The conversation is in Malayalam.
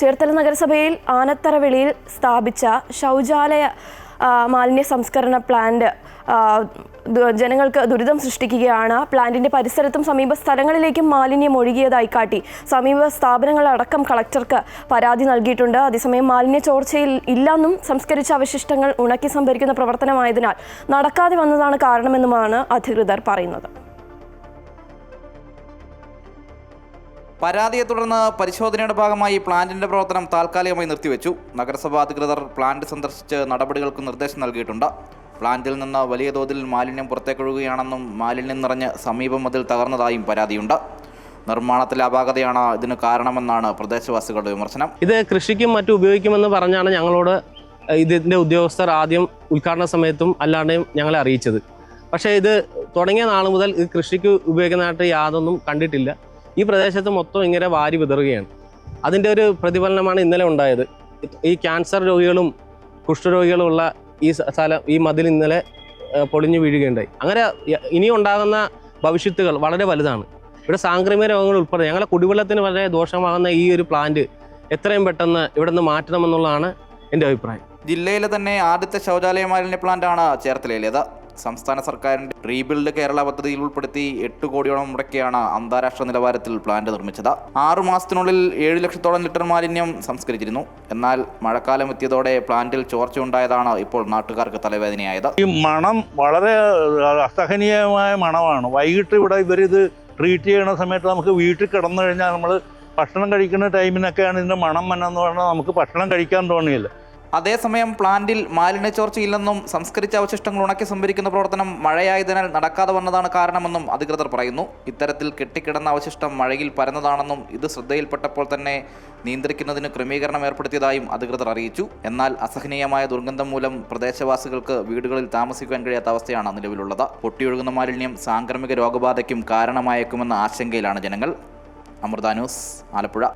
ചേർത്തല നഗരസഭയിൽ ആനത്തറ വെളിയിൽ സ്ഥാപിച്ച ശൗചാലയ മാലിന്യ സംസ്കരണ പ്ലാന്റ് ജനങ്ങൾക്ക് ദുരിതം സൃഷ്ടിക്കുകയാണ്. പ്ലാന്റിന്റെ പരിസരത്തും സമീപ സ്ഥലങ്ങളിലേക്കും മാലിന്യം ഒഴുകിയതായി കാട്ടി. സമീപ സ്ഥാപനങ്ങളടക്കം കളക്ടർക്ക് പരാതി നൽകിയിട്ടുണ്ട്. അതേസമയം മാലിന്യ ചോർച്ചയിൽ ഇല്ലെന്നും സംസ്കരിച്ച അവശിഷ്ടങ്ങൾ ഉണക്കി സംഭരിക്കുന്ന പ്രവർത്തനമായതിനാൽ നടക്കാതെ വന്നതാണ് കാരണമെന്നുമാണ് അധികൃതർ പറയുന്നത്. പരാതിയെ തുടർന്ന് പരിശോധനയുടെ ഭാഗമായി പ്ലാന്റിന്റെ പ്രവർത്തനം താൽക്കാലികമായി നിർത്തിവെച്ചു. നഗരസഭാ അധികൃതർ പ്ലാന്റ് സന്ദർശിച്ച് നടപടികൾക്ക് നിർദ്ദേശം നൽകിയിട്ടുണ്ട്. പ്ലാന്റിൽ നിന്ന് വലിയ തോതിൽ മാലിന്യം പുറത്തേക്കൊഴുകുകയാണെന്നും മാലിന്യം നിറഞ്ഞ് സമീപം മതിൽ തകർന്നതായും പരാതിയുണ്ട്. നിർമ്മാണത്തിലെ അപാകതയാണ് ഇതിന് കാരണമെന്നാണ് പ്രദേശവാസികളുടെ വിമർശനം. ഇത് കൃഷിക്കും മറ്റും ഉപയോഗിക്കുമെന്ന് പറഞ്ഞാണ് ഞങ്ങളോട് ഇതിന്റെ ഉദ്യോഗസ്ഥർ ആദ്യം ഉദ്ഘാടന സമയത്തും അല്ലാണ്ടെയും ഞങ്ങളെ അറിയിച്ചത്. പക്ഷേ ഇത് തുടങ്ങിയ നാൾ മുതൽ ഇത് കൃഷിക്ക് ഉപയോഗിക്കുന്നതായിട്ട് യാതൊന്നും കണ്ടിട്ടില്ല. ഈ പ്രദേശത്ത് മൊത്തം ഇങ്ങനെ വാരി വിതറുകയാണ്. അതിന്റെ ഒരു പ്രതിഫലനമാണ് ഇന്നലെ ഉണ്ടായത്. ഈ ക്യാൻസർ രോഗികളും കുഷ്ഠരോഗികളുമുള്ള ഈ സ്ഥലം ഈ മതിൽ ഇന്നലെ പൊളിഞ്ഞു വീഴുകയുണ്ടായി. അങ്ങനെ ഇനി ഉണ്ടാകുന്ന ഭവിഷ്യത്തുകൾ വളരെ വലുതാണ്. ഇവിടെ സാംക്രമിക രോഗങ്ങൾ ഉൾപ്പെടെ ഞങ്ങളുടെ കുടിവെള്ളത്തിന് വളരെ ദോഷമാകുന്ന ഈ ഒരു പ്ലാന്റ് എത്രയും പെട്ടെന്ന് ഇവിടെ നിന്ന് മാറ്റണമെന്നുള്ളതാണ് എന്റെ അഭിപ്രായം. ജില്ലയിലെ തന്നെ ആദ്യത്തെ ശൗചാലയ മാലിന്യ പ്ലാന്റാണ് ചേർത്തലയിലേത്. സംസ്ഥാന സർക്കാരിന്റെ റീബിൽഡ് കേരള പദ്ധതിയിൽ ഉൾപ്പെടുത്തി എട്ട് കോടിയോളം മുടക്കിയാണ് അന്താരാഷ്ട്ര നിലവാരത്തിൽ പ്ലാന്റ് നിർമ്മിച്ചത്. ആറു മാസത്തിനുള്ളിൽ ഏഴ് ലക്ഷത്തോളം ലിറ്റർ മാലിന്യം സംസ്കരിച്ചിരുന്നു. എന്നാൽ മഴക്കാലം എത്തിയതോടെ പ്ലാന്റിൽ ചോർച്ച ഉണ്ടായതാണ് ഇപ്പോൾ നാട്ടുകാർക്ക് തലവേദനയായത്. ഈ മണം വളരെ അസഹനീയമായ മണമാണ്. വൈകിട്ട് ഇവിടെ ഇവരിത് ട്രീറ്റ് ചെയ്യുന്ന സമയത്ത് നമുക്ക് വീട്ടിൽ കിടന്നു കഴിഞ്ഞാൽ നമ്മൾ ഭക്ഷണം കഴിക്കുന്ന ടൈമിനൊക്കെയാണ് ഇതിന്റെ മണം മനം എന്ന് പറഞ്ഞാൽ നമുക്ക് ഭക്ഷണം കഴിക്കാൻ തോന്നിയില്ല. അതേസമയം പ്ലാന്റിൽ മാലിന്യ ചോർച്ചയില്ലെന്നും സംസ്കരിച്ച അവശിഷ്ടങ്ങൾ ഉണക്കി സംഭരിക്കുന്ന പ്രവർത്തനം മഴയായതിനാൽ നടക്കാതെ വന്നതാണ് കാരണമെന്നും അധികൃതർ പറയുന്നു. ഇത്തരത്തിൽ കെട്ടിക്കിടന്ന അവശിഷ്ടം മഴയിൽ പരന്നതാണെന്നും ഇത് ശ്രദ്ധയിൽപ്പെട്ടപ്പോൾ തന്നെ നിയന്ത്രിക്കുന്നതിന് ക്രമീകരണം ഏർപ്പെടുത്തിയതായും അധികൃതർ അറിയിച്ചു. എന്നാൽ അസഹനീയമായ ദുർഗന്ധം മൂലം പ്രദേശവാസികൾക്ക് വീടുകളിൽ താമസിക്കാൻ കഴിയാത്ത അവസ്ഥയാണ് നിലവിലുള്ളത്. പൊട്ടിയൊഴുകുന്ന മാലിന്യം സാംക്രമിക രോഗബാധയ്ക്കും കാരണമായേക്കുമെന്ന ആശങ്കയിലാണ് ജനങ്ങൾ. അമൃത ന്യൂസ് ആലപ്പുഴ.